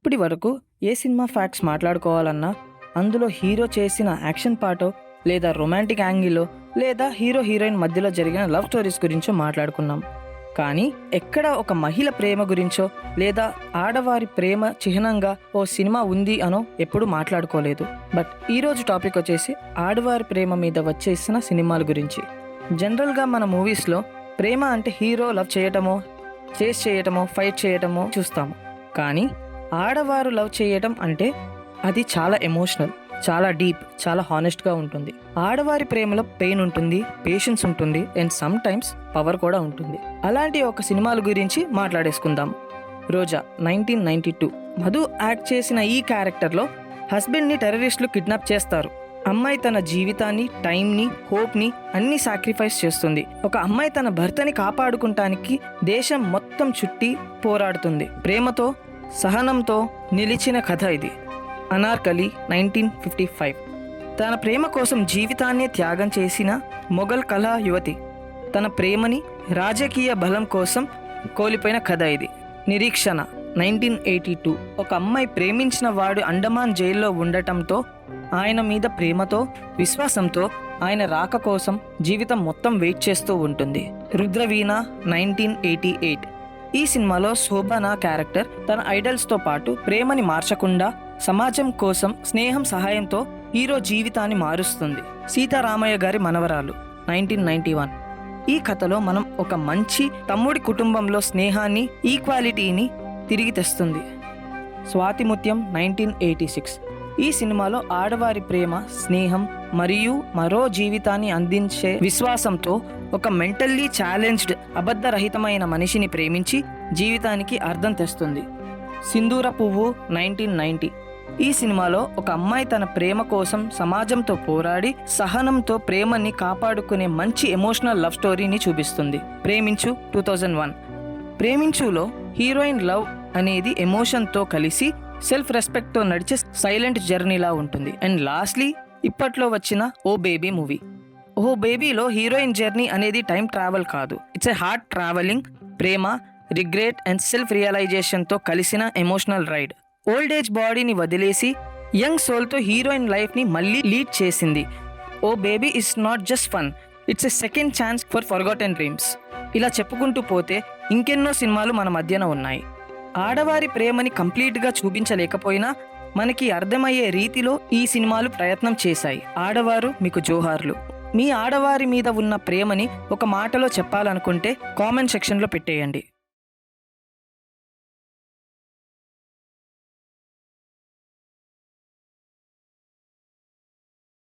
ఇప్పటి వరకు ఏ cinema facts మాట్లాడుకోవాలన్నా అందులో హీరో చేసిన యాక్షన్ పాటో లేదా రొమాంటిక్ యాంగిల్లో లేదా హీరో హీరోయిన్ మధ్యలో జరిగిన లవ్ స్టోరీస్ గురించో మాట్లాడుకున్నాం. కానీ ఎక్కడ ఒక మహిళ ప్రేమ గురించో లేదా ఆడవారి ప్రేమ చిహ్నంగా ఓ సినిమా ఉంది అనో ఎప్పుడు మాట్లాడుకోలేదు. బట్ ఈరోజు టాపిక్ వచ్చేసి ఆడవారి ప్రేమ మీద వచ్చేసిన సినిమాల గురించి. జనరల్గా మన మూవీస్లో ప్రేమ అంటే హీరో లవ్ చేయటమో చేస్ చేయటమో ఫైట్ చేయటమో చూస్తాము. కానీ ఆడవారు లవ్ చేయటం అంటే అది చాలా ఎమోషనల్ చాలా డీప్ చాలా హానెస్ట్గా ఉంటుంది. ఆడవారి ప్రేమలో పెయిన్ ఉంటుంది పేషెన్స్ ఉంటుంది అండ్ సమ్ టైమ్స్ పవర్ కూడా ఉంటుంది. అలాంటి ఒక సినిమాల గురించి మాట్లాడేసుకుందాం. Roja nineteen ninety two Madhu act చేసిన ఈ క్యారెక్టర్లో హస్బెండ్ని టెర్రరిస్టులు కిడ్నాప్ చేస్తారు. అమ్మాయి తన జీవితాన్ని టైంని హోప్ని అన్ని సాక్రిఫైస్ చేస్తుంది. ఒక అమ్మాయి తన భర్తని కాపాడుకుంటానికి దేశం మొత్తం చుట్టి పోరాడుతుంది. ప్రేమతో సహనంతో నిలిచిన కథ ఇది. Anarkali nineteen fifty five. తన ప్రేమ కోసం జీవితాన్ని త్యాగం చేసిన మొఘల్ కళా యువతి. తన ప్రేమని రాజకీయ బలం కోసం కోల్పోయిన కథ ఇది. నిరీక్షణ నైన్టీన్ ఎయిటీ టూ. ఒక అమ్మాయి ప్రేమించిన వాడు అండమాన్ జైల్లో ఉండటంతో ఆయన మీద ప్రేమతో విశ్వాసంతో ఆయన రాక కోసం జీవితం మొత్తం వెయిట్ చేస్తూ ఉంటుంది. Rudraveena nineteen eighty eight. ఈ సినిమాలో శోభన క్యారెక్టర్ తన ఐడల్స్తో పాటు ప్రేమని మార్చకుండా సమాజం కోసం స్నేహం సహాయంతో హీరో జీవితాన్ని మారుస్తుంది. సీతారామయ్య గారి మనవరాలు నైన్టీన్ నైన్టీ వన్ ఈ కథలో మనం ఒక మంచి తమ్ముడి కుటుంబంలో స్నేహాన్ని ఈక్వాలిటీని తిరిగి తెస్తుంది. స్వాతిముత్యం నైన్టీన్ ఎయిటీ సిక్స్ ఈ సినిమాలో ఆడవారి ప్రేమ స్నేహం మరియు మరో జీవితాన్ని అందించే విశ్వాసంతో ఒక మెంటల్లీ ఛాలెంజ్డ్ అబద్ధరహితమైన మనిషిని ప్రేమించి జీవితానికి అర్థం తెస్తుంది. సింధూర పువ్వు నైన్టీన్ నైన్టీ. ఈ సినిమాలో ఒక అమ్మాయి తన ప్రేమ కోసం సమాజంతో పోరాడి సహనంతో ప్రేమని కాపాడుకునే మంచి ఎమోషనల్ లవ్ స్టోరీని చూపిస్తుంది. Preminchu two thousand one. ప్రేమించులో heroine love అనేది ఎమోషన్తో కలిసి సెల్ఫ్ రెస్పెక్ట్తో నడిచే సైలెంట్ జర్నీలా ఉంటుంది. అండ్ లాస్ట్లీ ఇప్పట్లో వచ్చిన ఓ బేబీ మూవీ. ఓ బేబీలో హీరోయిన్ జర్నీ అనేది టైం ట్రావెల్ కాదు. ఇట్స్ ఎ హార్ట్ ట్రావెలింగ్ ప్రేమ రిగ్రెట్ అండ్ సెల్ఫ్ రియలైజేషన్తో కలిసిన ఎమోషనల్ రైడ్. ఓల్డ్ ఏజ్ బాడీని వదిలేసి యంగ్ సోల్తో హీరోయిన్ లైఫ్ని మళ్ళీ లీడ్ చేసింది. ఓ baby is not just fun it's a second chance for forgotten dreams. ఇలా చెప్పుకుంటూ పోతే ఇంకెన్నో సినిమాలు మన మధ్యన ఉన్నాయి. ఆడవారి ప్రేమని కంప్లీట్గా చూపించలేకపోయినా మనకి అర్థమయ్యే రీతిలో ఈ సినిమాలు ప్రయత్నం చేశాయి. ఆడవారు మీకు జోహార్లు. మీ ఆడవారి మీద ఉన్న ప్రేమని ఒక మాటలో చెప్పాలనుకుంటే కామెంట్ సెక్షన్లో పెట్టేయండి.